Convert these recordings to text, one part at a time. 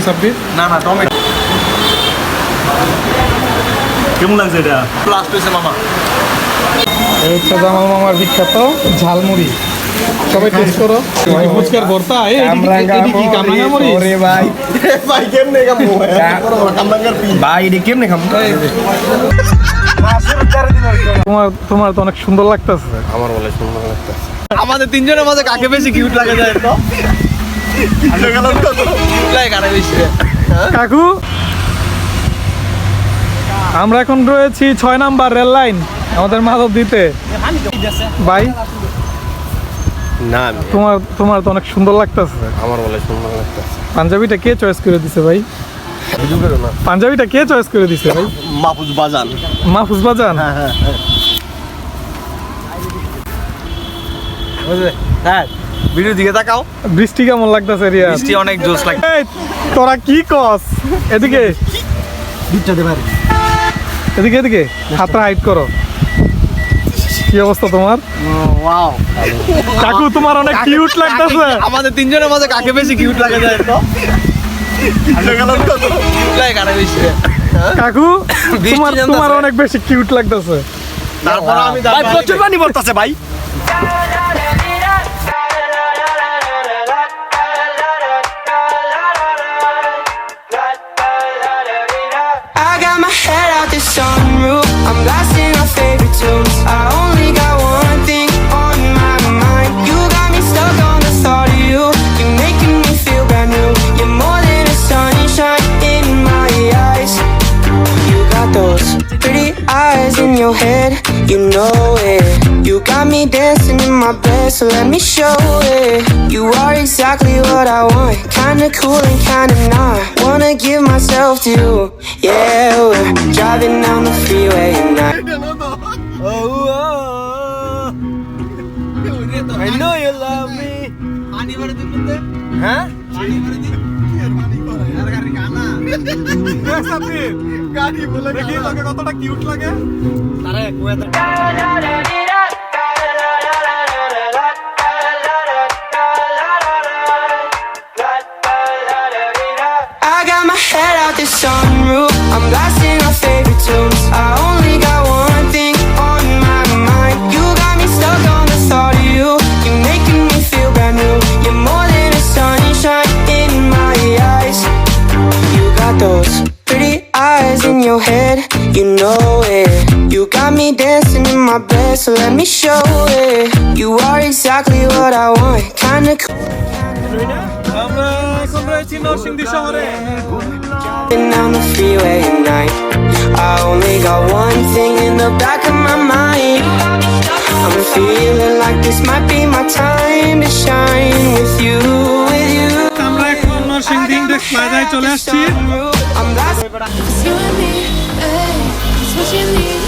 সাব্বির না না টমেটো। কেমন লাগছে এটা? লাস্ট হয়েছে মামা। এই হচ্ছে জামাল মামার বিখ্যাত ঝালমুড়ি। সবাই টেস্ট করো। ফুচকার ভর্তা এই এদিকে- এদিকে কি কামরাঙ্গা মরিচ। ভাই। ভাই কেমনে খামু কামরাঙ্গার পি ভাই এটা কেমনে খামু তোমার তোমার তো অনেক সুন্দর লাগতেছে। আমার বলে সুন্দর লাগতেছে। আমাদের তিনজনের মাঝে কাকে বেশি কিউট লাগে যায় তো। কাকু? আমরা এখন রয়েছি ছয় নাম্বার রেল লাইন আমাদের মাধব দিতে। ভাই না তোমার তোমার তো অনেক সুন্দর লাগতেছে। আমার বলে সুন্দর লাগতেছে। পাঞ্জাবিটা কে চয়েস করে দিছে ভাই? বুঝু পাঞ্জাবিটা কে চয়েস করে দিছে ভাই? মাহফুজ বাজান। মাহফুজ বাজান? হ্যাঁ। ভিডিও দিকে তাকাও। বৃষ্টি কেমন লাগতেছে রিয়া? বৃষ্টি অনেক জোশ লাগে এই, তোরা কি কস? এদিকে। এদিকে এদিকে। হাতটা হাইট করো। কি অবস্থা তোমার? ওয়াও। কাকু তোমার অনেক কিউট লাগতেছে। আমাদের তিনজনের মাঝে কাকে বেশি কিউট লাগে যায় তো। কিউট লাগে কারে বেশি কাকু তোমার তোমার অনেক বেশি কিউট লাগতেছে। তারপর আমি ভাই প্রচুর পানি পড়তাছে ভাই। Head out the sunroof. I'm blasting our favorite tunes. I only got one thing on my mind. You got me stuck on the thought of you. You're making me feel brand new. You're more than a sunshine in my eyes. You got those pretty eyes in your head. You know it. You got me dancing in my bed, so let me show it. You are exactly what I want. Kinda cool and kinda not. Wanna give myself to you. Yeah, we're driving down the freeway at night. I know you love me. হ্যাঁ দেখি তোকে কতটা cute লাগে I the sunroof. I'm blasting our favorite tunes. I only got one thing on my mind. You got me stuck on the thought of you. You're making me feel brand new. You're more than a sunshine in my eyes. You got those pretty eyes in your head. You know me dancing in my bed, so let me show it. You are exactly what I want. Kinda cool. আমরা এখন রয়েছি নরসিংদী শহরে Driving down the freeway at night. I only got one thing in the back of my mind. I'm feeling like this might be my time to shine with you, with you. আমরা এখন Narsingdi index প্লাজায় চলে আসছি I'm blasting. It's you and me, ay, it's what you need,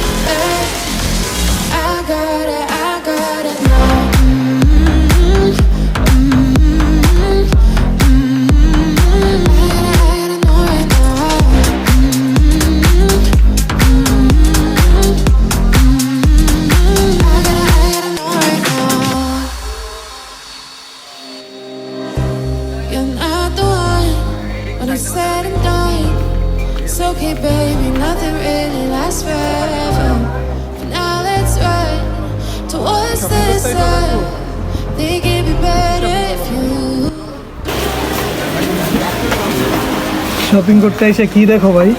Okay, baby, nothing really lasts forever. For now, let's run towards the sun. Think it'd be better if you. Shopping করতে এসে কি দেখো ভাই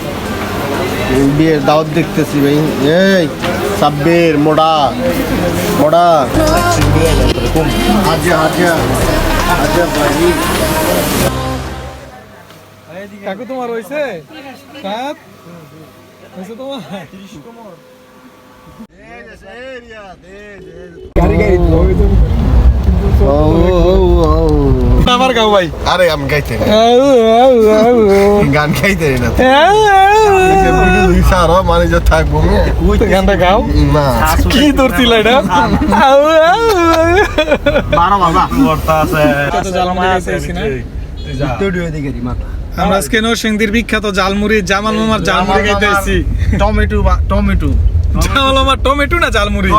বিয়ের দাওয়াত দেখতেছি ভাই এই সাব্বির মোড়া মোড়া হাজিয়া হাজিয়া হাজিয়া ভাই কাকু তোমার হয়েছে সাত হয়েছে তোমার? ও ও ও আমার গাও ভাই। আরে আমি গাইতে না। গান গাইতে না। সারা মানে যে থাকব গানটা গাও। না। কি ধরছিল এটা? বারো বাবা। বর্তা আছে? আমরা আজকে নরসিংদীর বিখ্যাত জালমুড়ি জামাল মামার জালমুড়ি খাইতে আসছি টমেটো বা টমেটো। জামাল মামার টমেটো না জালমুড়ি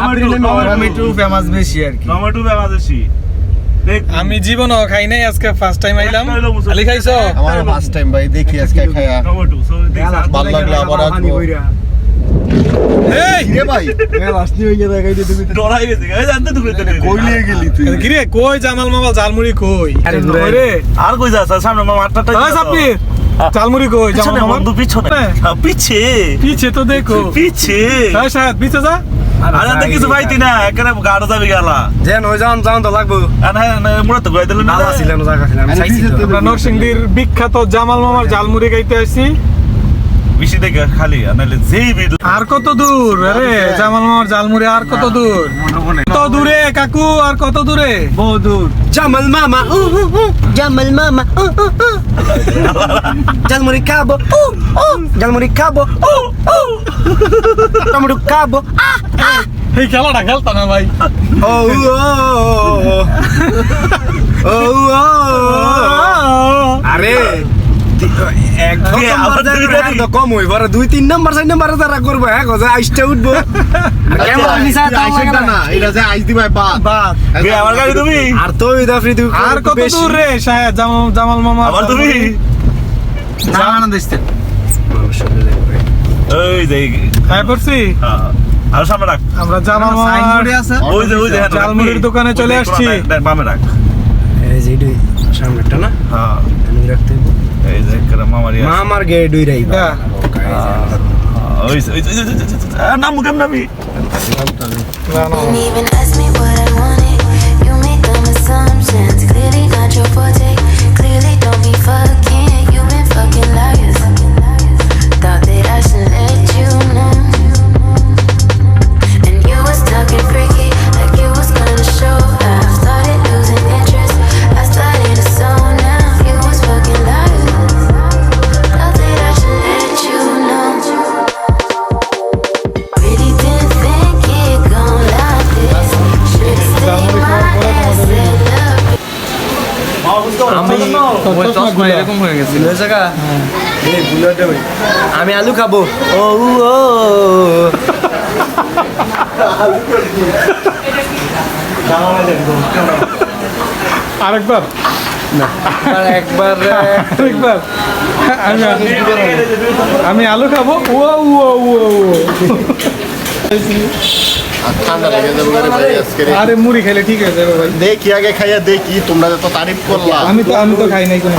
টমেটো ফেমাস বেশি আর কি। টমেটো বেলা বেশি। আমি জীবনও খাই নাই আজকে ফার্স্ট টাইম আইলাম। আলি খাইছো? আমার ফার্স্ট টাইম ভাই দেখি আজকে খায়া। টমেটো। সো ভালো লাগলে আবার আসব কই নিয়ে গেলি তুই? কিরে কই জামাল মামাল? জালমুড়ি কই? কই আর কই যাস? সামনে মামা আটটা ওই কই? পিছনে বন্ধু পিছনে। হ্যাঁ, পিছে। পিছে তো দেখো। পিছে। হ্যাঁ শায়দ পিছে যা। আরে তো কিছু পাইতি না এখানে গাড়ো যাবি গেলা। যেন ওই যান যান তো লাগবো। আর হ্যাঁ মুড়া তো গাই না। ছিলেন জায়গা ছিলাম নরসিংদীর বিখ্যাত জামাল মামার জালমুড়ি খাইতে আসছি। বেশি দেখে খালি আর নাহলে যেই বিল আর কত দূর আরে জামাল মামার জালমুড়ি আর কত দূর কত দূরে কাকু আর কত দূরে জামাল মামা উ, উ, উ, জামাল মামা উ, উ, উ। জালমুড়ি খাব উ, উ, জালমুড়ি খাব উ, উ। টমেটো খাব আহ, আহ। এই খেলাটা খেলতাম না ভাই ও, ও। আরে কম দুই তিন নম্বর চার নম্বর করব হ্যাঁ গজা আইসটা উঠবো। আর তো আর কত দূর রে জামাল মামা আবার তুমি? ওই যে হ্যাঁ। আর সামনে রাখ। আমরা ওই যে ওই যে দোকানে চলে আসছি। দেখ, বামে রাখ। এই যে সামনেটা না? হ্যাঁ। আমি রাখতে। এই যে করে মামারি মা আমার গে দুই রাই হ্যাঁ। ওই যে- ওই যে- ওই যে- ওই যে- ওই যে- আহ, নামু কেমন নামি না, না, Didn't even ask me what I wanted. You made them assumptions. Clearly not your forte. Clearly don't be fucking. এরকম হয়ে গেছে। জায়গা এই বুলেটে ভাই আমি আলু খাব। ও ও। আরেকবার। আর একবার আরেকবার। আমি আমি আলু খাব। ও ও ও। আর ঠান্ডা লেগে যাবে ভাই আজকে আরে মুড়ি খেলে ঠিক ভাই। দেখি আগে খাইয়া দেখি তোমরা যত তারিফ করলা। আমি তো আমি তো খাই নাই কোনো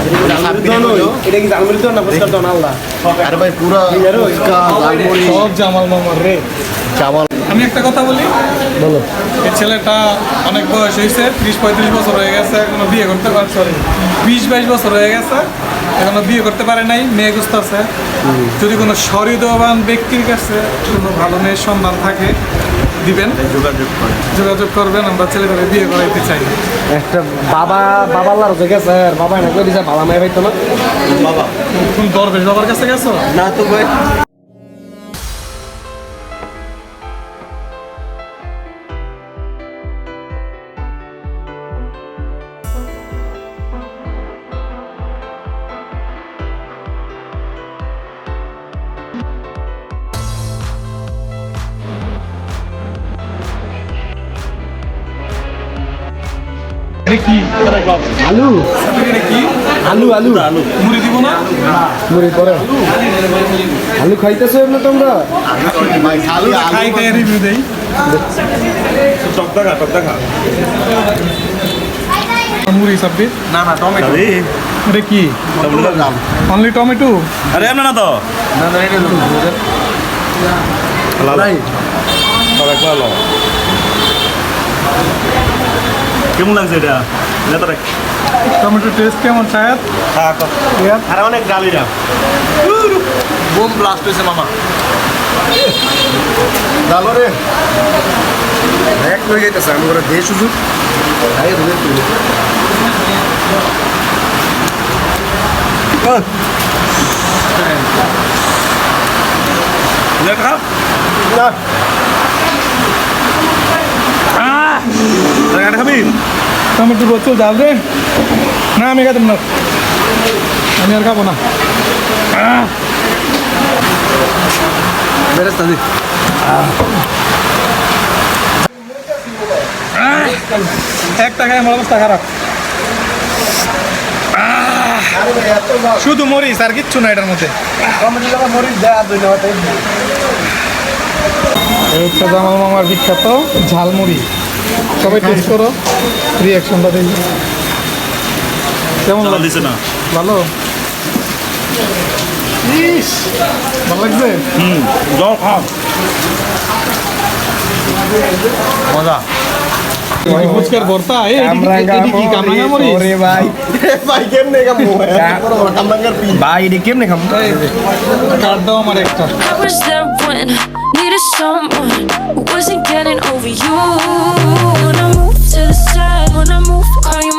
এটা কি জালমুড়ি তো না বুঝতে তো আল্লাহ। আরে ভাই পুরো ফুচকা ঝালমুড়ি সব জামাল মামার রে। চামাল আমি একটা কথা বলি? বলো। এই ছেলেটা অনেক বয়স হয়েছে ত্রিশ পঁয়ত্রিশ বছর হয়ে গেছে এখনও বিয়ে করতে পারে সরি বিশ বাইশ বছর হয়ে গেছে এখনও বিয়ে করতে পারে নাই মেয়ে গুছতেছে যদি কোনো সহৃদয়বান ব্যক্তির কাছে কোনো ভালো মেয়ের সন্ধান থাকে দিবেন? যোগাযোগ যোগাযোগ করবেন আমরা ছেলেটাকে বিয়ে করাইতে চাই। একটা বাবা বাবা লার হয়ে গেছে আর বাবা না করে দিছে? ভালো মেয়ে পাইতো না? কোন দরবেশ বাবার কাছে গেছো? না তো ভাই আলু। আলু আলু। আলু। মুড়ি দিব না? মুড়ি পরে। আলু খাইতেছো এমনি তোমরা? আলু খাই খাই রিভিউ দেই। টক দেখা টক দেখা মুড়ি সাব্বির না না টমেটো। এটা কি? Only tomato? আরে এমন না তো। না না এটা ভাই। তবে কলো কেমন লাগছে এটা? নেতা রাখ টমেটো টেস্ট কেমন কর। ইয়ার আরে অনেক গালিরা বুম ব্লাস্ট হয়েছে মামা। জানো রে। এক লই যাইতেছে আমি করে দে সুযোগ তুই দেখ খা না। টমেটো প্রচুর ডাল রে না, আমি খাতাম না। আমি আর খাব না। বেরেস্তা দি এক টাকায় আমার অবস্থা খারাপ। শুধু মরিচ আর কিচ্ছু না এটার মধ্যে। এই তো আমার মামার বিখ্যাত ঝালমুড়ি। সবাই টেস্ট করো। রিয়াকশনটা দেখি। কেমন লাগছে? না। ভালো? ইস ভালো লাগছে? হুম জল খাও। মজা। ফুচকার ভর্তা ভাই। এটা কেমনে খাম এই দাও আমার একটা। I needed someone who wasn't getting over you. When I move to the side, when I move, call you